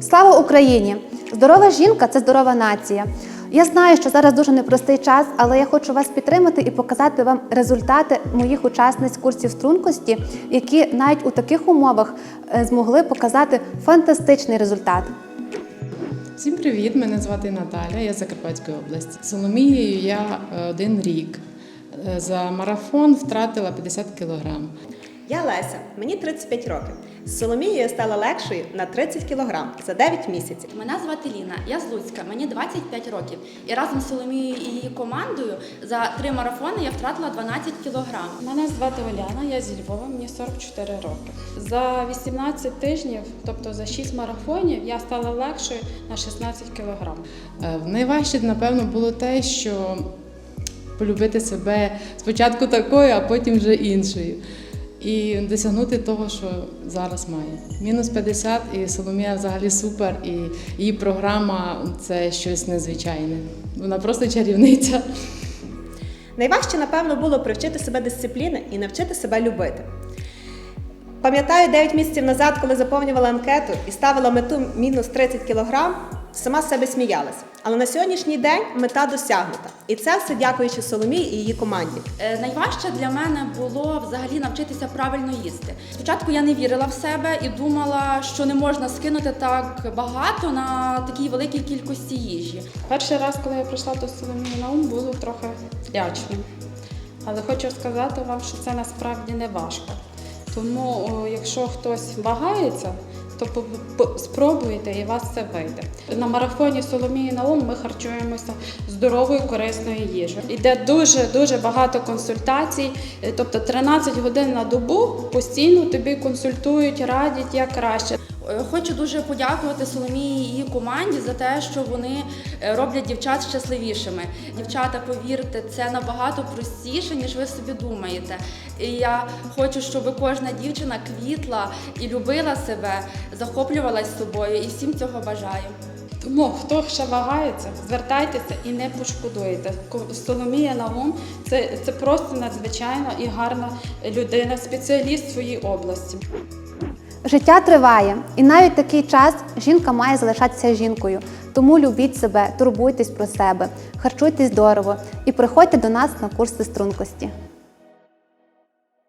Слава Україні! Здорова жінка це здорова нація. Я знаю, що зараз дуже непростий час, але я хочу вас підтримати і показати вам результати моїх учасниць курсів стрункості, які навіть у таких умовах е, змогли показати фантастичний результат. Всім привіт! Мене звати Наталя, я з Закарпатської області. Соломією я е, один рік. Е, За марафон втратила 50 кілограм. Я Леся, мені 35 років. З Соломією я стала легшою на 30 кг за 9 місяців. Мене звати Ліна, я з Луцька, мені 25 років. І разом з Соломією і її командою за три марафони я втратила 12 кілограм. Мене звати Оляна, я зі Львова, мені 44 роки. За 18 тижнів, тобто за 6 марафонів, я стала легшою на 16 кілограм. Е, Найважче, напевно, було те, що полюбити себе спочатку такою, а потім вже іншою. І досягнути того, що зараз маю. Мінус 50 і Соломія взагалі супер, і її програма це щось незвичайне. Вона просто чарівниця. Найважче, напевно, було привчити себе дисципліни і навчити себе любити. Пам'ятаю, 9 місяців назад, коли заповнювала анкету і ставила мету мінус 30 кг, сама з себе сміялась. Але на сьогоднішній день мета досягнута. І це все дякуючи Соломії і її команді. Е, Найважче для мене було взагалі навчитися правильно їсти. Спочатку я не вірила в себе і думала, що не можна скинути так багато на такій великій кількості їжі. Перший раз, коли я прийшла до Соломії на ум, було трохи лячно. Але хочу сказати вам, що це насправді не важко. Тому, о, якщо хтось вагається, то спробуйте і вас це вийде. На марафоні Соломії Наум ми харчуємося здоровою корисною їжею. Іде дуже дуже багато консультацій, е, тобто 13 годин на добу постійно тобі консультують, радять як краще. Е, Хочу дуже подякувати Соломії і її команді за те, що вони е, роблять дівчат щасливішими. Дівчата, повірте, це набагато простіше, ніж ви собі думаєте. І я хочу, щоб кожна дівчина квітла і любила себе, захоплювалась собою, і всім цього бажаю. Тому хто ще вагається, звертайтеся і не пошкодуєте. Ко- Соломія Наум це, це просто надзвичайна і гарна людина, спеціаліст своїй області. Життя триває, і навіть такий час жінка має залишатися жінкою. Тому любіть себе, турбуйтесь про себе, харчуйтесь здорово і приходьте до нас на курси стрункості.